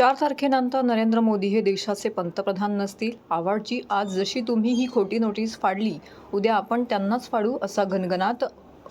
चार तारखेनंतर नरेंद्र मोदी हे देशाचे पंतप्रधान नसतील. आवाडची आज जशी तुम्ही ही खोटी नोटीस फाडली उद्या आपण त्यांनाच फाडू असा गणगणात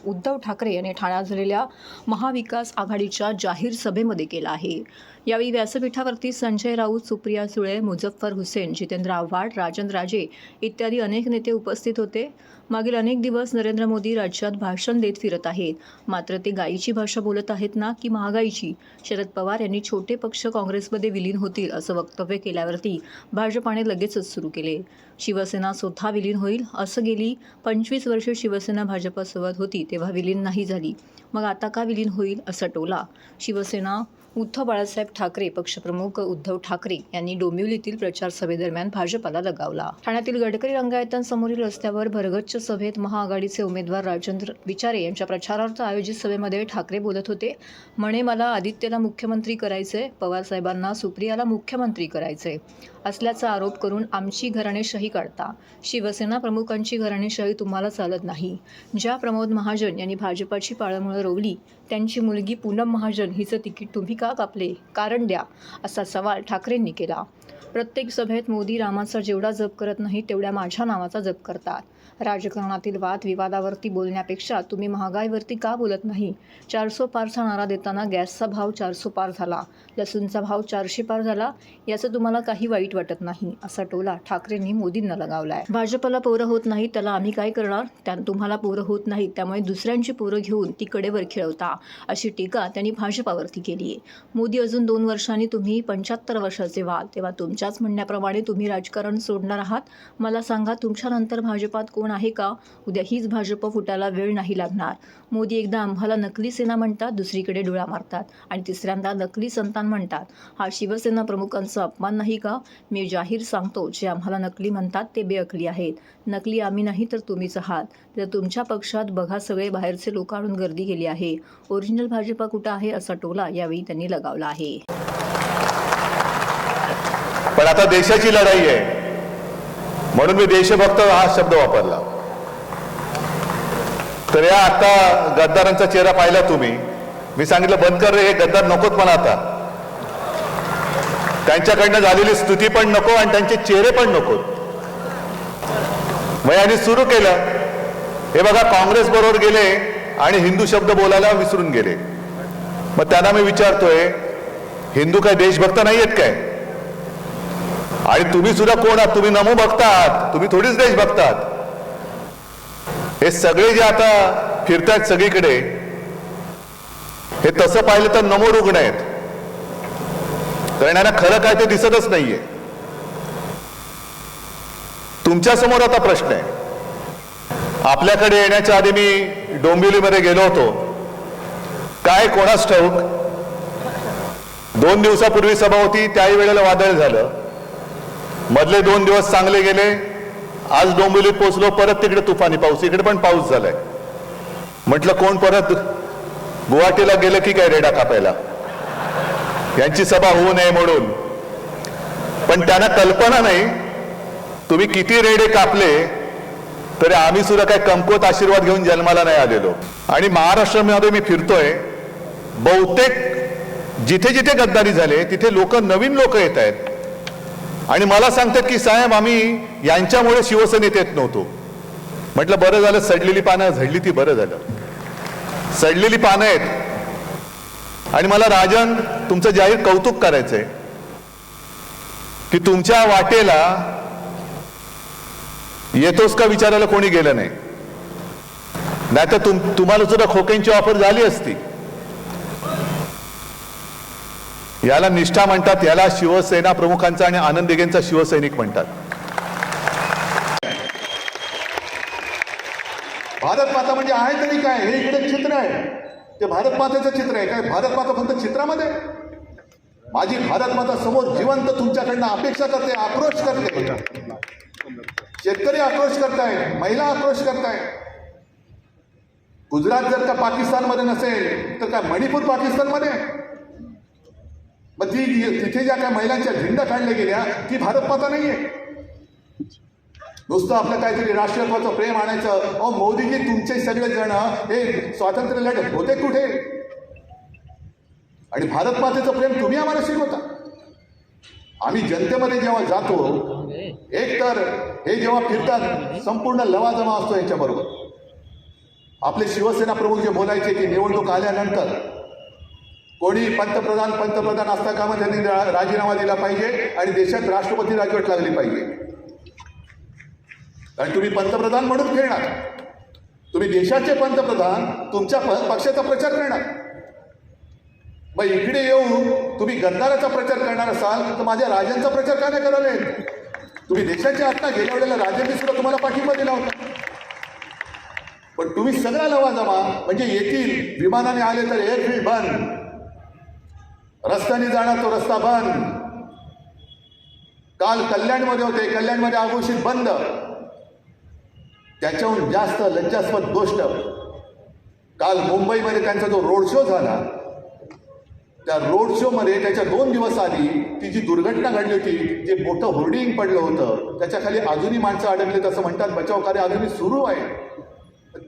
उद्धव ठाकरे यांनी ठाण्यात झालेल्या महाविकास आघाडीच्या जाहीर सभेमध्ये केला आहे. यावेळी व्यासपीठावरती संजय राऊत सुप्रिया सुळे मुझफ्फर हुसेन जितेंद्र आव्हाड राजन राजे इत्यादी अनेक नेते उपस्थित होते. मागील अनेक दिवस नरेंद्र मोदी राज्यात भाषण देत फिरत आहेत. मात्र ते गायीची भाषा बोलत आहेत ना की महागाईची? शरद पवार यांनी छोटे पक्ष काँग्रेसमध्ये विलीन होतील असं वक्तव्य केल्यावरती भाजपाने लगेचच सुरू केले. शिवसेना स्वतः विलीन होईल असं गेली पंचवीस वर्षे शिवसेना भाजपासोबत होती तेव्हा विलीन नाही झाली. मग आता का विलीन होईल असा टोला? शिवसेना उद्धव बाळासाहेब ठाकरे पक्षप्रमुख उद्धव ठाकरे यांनी डोंबिवलीतील प्रचार सभेदरम्यान भाजपाला लगावला. ठाण्यातील गडकरी रंगायतांसमोरील रस्त्यावर भरगच्च सभेत महाआघाडीचे उमेदवार राजेंद्र विचारे यांच्या प्रचारार्थ आयोजित सभेमध्ये ठाकरे बोलत होते. म्हणे मला आदित्यला मुख्यमंत्री करायचे पवारसाहेबांना सुप्रियाला मुख्यमंत्री करायचे असल्याचा आरोप करून आमची घराणेशाही काढता. शिवसेना प्रमुखांची घराणेशाही तुम्हाला चालत नाही. ज्या प्रमोद महाजन यांनी भाजपाची पाळंमुळं रोवली त्यांची मुलगी पूनम महाजन हिचं तिकीट तुम्ही का कापले? कारण द्या असा सवाल ठाकरेंनी केला. प्रत्येक सभेत मोदी रामाचा जेवढा जप करत नाही तेवढ्या माझ्या नावाचा जप करतात. राजकारणातील वाद विवादावरती बोलण्यापेक्षा तुम्ही महागाईवरती का बोलत नाही? चारसो पारचा नारा देताना गॅसचा भाव चारसो पार झाला. लसूणचा भाव चारशे पार झाला याचं तुम्हाला काही वाईट वाटत नाही असा टोला ठाकरेंनी मोदींना लगावलाय. भाजपला पोरं होत नाही त्याला आम्ही काय करणार? त्या तुम्हाला पोरं होत नाही त्यामुळे दुसऱ्यांची पोरं घेऊन ती कडेवर खेळवता अशी टीका त्यांनी भाजपावरती केली आहे मोदी अजून दोन वर्षांनी तुम्ही पंच्याहत्तर वर्षाचे व्हाल तेव्हा तुमच्याच म्हणण्याप्रमाणे तुम्ही राजकारण सोडणार आहात. मला सांगा तुमच्यानंतर भाजपात कोण आहे का? उद्या हीच भाजप फुटायला वेळ नाही लागणार. मोदी एकदा आम्हाला नकली सेना म्हणतात दुसरीकडे डोळा मारतात आणि तिसऱ्यांदा नकली संतान म्हणतात. हा शिवसेना प्रमुखांचा अपमान नाही का? मी जाहीर सांगतो जे आम्हाला नकली म्हणतात ते बेअकली आहेत. नकली आम्ही नाही तर तुम्हीच आहात. तर तुमच्या पक्षात बघा सगळे बाहेरचे लोक आणून गर्दी केली आहे. ओरिजिनल भाजपा कुठं आहे असा टोला यावेळी त्यांनी लगावला आहे. पण आता देशाची लढाई आहे. म्हणून मी देशभक्त हा शब्द वापरला. तर या आता गद्दारांचा चेहरा पाहिला तुम्ही. मी सांगितलं बंद कर रे हे गद्दार नकोत पण आता. त्यांच्याकडनं झालेली स्तुती पण नको आणि त्यांचे चेहरे पण नकोत. मग यांनी सुरू केलं. हे बघा काँग्रेस बरोबर गेले आणि हिंदू शब्द बोलायला विसरून गेले. मग त्यांना मी विचारतोय हिंदू काय देशभक्त नाही आहेत काय? आणि तुम्ही सुद्धा कोण आहात? तुम्ही नमो बघतात तुम्ही थोडीच देश बघतात हे सगळे जे आता फिरतायत सगळीकडे हे तसं पाहिलं तर नमो रुग्ण आहेत. कारण यांना खरं काय ते दिसतच नाहीये. तुमच्यासमोर आता प्रश्न आहे. आपल्याकडे येण्याच्या आधी मी डोंबिवलीमध्ये गेलो होतो. काय कोणास ठाऊक? दोन दिवसापूर्वी सभा होती त्याही वेळेला वादळ झालं. मधले दोन दिवस चांगले गेले आज डोंबिवलीत पोचलो परत तिकडे तुफानी पाऊस इकडे पण पाऊस झालाय. म्हटलं कोण परत गुवाहाटीला गेलं की काय रेडा कापायला यांची सभा होऊ नये म्हणून. पण त्यांना कल्पना नाही तुम्ही किती रेडे कापले तरी आम्ही सुद्धा काय कमकुवत आशीर्वाद घेऊन जन्माला नाही आलेलो. आणि महाराष्ट्रामध्ये मी फिरतोय बहुतेक जिथे जिथे गद्दारी झाले तिथे लोक नवीन लोक येत आहेत. आणि मला सांगतात की साहेब आम्ही यांच्यामुळे शिवसेनेत येत नव्हतो. म्हटलं बरं झालं सडलेली पानं झडली ती बरं झालं. सडलेली पानं आहेत. आणि मला राजन तुमचं जाहीर कौतुक करायचंय की तुमच्या वाटेला येतोस का विचारायला कोणी गेलं नाही? नाहीतर तुम तुम्हाला सुद्धा खोक्यांची ऑफर झाली असती. याला निष्ठा म्हणतात याला शिवसेना प्रमुखांचा आणि आनंद दिगेंचा शिवसैनिक म्हणतात. भारत माता म्हणजे आहे तरी काय? हे इकडे चित्र आहे. ते भारत मातेचं चित्र आहे. काय भारत माता फक्त चित्रामध्ये? माझी भारत माता समोर जिवंत तुमच्याकडनं अपेक्षा करते आक्रोश करते. शेतकरी आक्रोश करताय महिला आक्रोश करताय गुजरात जर का पाकिस्तानमध्ये नसेल तर काय मणिपूर पाकिस्तानमध्ये? मग ती तिथे ज्या काय महिलांच्या झेंडा काढल्या गेल्या ती भारत माता नाहीये. नुसतं आपलं काहीतरी राष्ट्रत्वाचं प्रेम आणायचं. अहो मोदीजी तुमचे सगळेजण हे स्वातंत्र्य लढत होते कुठे? आणि भारत मातेचं प्रेम तुम्ही आम्हाला शिकवता. आम्ही जनतेमध्ये जेव्हा जातो एक तर हे जेव्हा फिरतात संपूर्ण लवाजमा असतो यांच्याबरोबर. आपले शिवसेना प्रमुख जे बोलायचे की निवडणूक आल्यानंतर कोणी पंतप्रधान पंतप्रधान असता कामा त्यांनी राजीनामा दिला पाहिजे आणि देशात राष्ट्रपती राजवट लागली पाहिजे. कारण तुम्ही पंतप्रधान म्हणून खेळणार. तुम्ही देशाचे पंतप्रधान तुमच्या पक्षाचा प्रचार करणार. मग इकडे येऊन तुम्ही गद्दाराचा प्रचार करणार असाल तर माझ्या राजांचा प्रचार का नाही करावे तुम्ही देशाच्या आत्ता गेल्या वेळेला राजांनी सुद्धा तुम्हाला पाठिंबा दिला होता. पण तुम्ही सगळा लवा जमा म्हणजे येथील विमानाने आले तर एअरफील्ड बंद. रस्त्याने जाणार तो रस्ता बंद. काल कल्याणमध्ये होते कल्याणमध्ये आघोषित बंद. त्याच्याहून जास्त लज्जास्पद गोष्ट काल मुंबईमध्ये त्यांचा जो रोड शो झाला त्या रोड शोमध्ये त्याच्या दोन दिवस आधी ती जी दुर्घटना घडली होती जे मोठं होर्डिंग पडलं होतं त्याच्याखाली अजूनही माणसं अडकले तसं म्हणतात बचाव कार्य अजूनही सुरू आहे.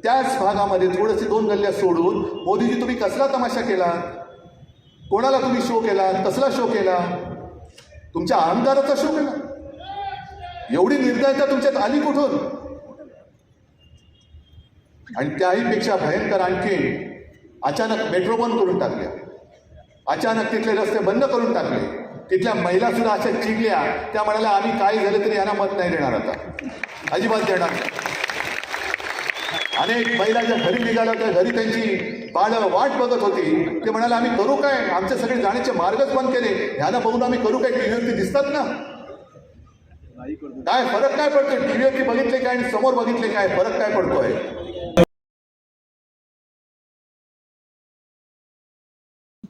त्याच भागामध्ये थोडेसे दोन गल्ल्या सोडून मोदीजी तुम्ही कसला तमाशा केला कोणाला तुम्ही शो केला? कसला शो केला? तुमच्या अहंकाराचा शो केला? एवढी निर्दयता तुमच्यात आली कुठून? आणि त्याहीपेक्षा भयंकर आणखी अचानक मेट्रो बंद करून टाकल्या अचानक तिथले रस्ते बंद करून टाकले. तिथल्या महिला सुद्धा अशा चिडल्या. त्या म्हणाल्या आम्ही काही झालं तरी यांना मत नाही देणार आता. अजिबात देणार नाही. अनेक महिला घरी निघाल्या होत्या. घरी त्यांची बाळं वाट बघत होती. ते म्हणाले आम्ही करू काय? आमचे सगळे जाण्याचे मार्गच बंद केले. ह्याला बघून आम्ही करू काय? टीव्हीवरती दिसतात ना? काय फरक काय पडतो टीव्हीवरती बघितले काय आणि समोर बघितले काय? फरक काय पडतोय?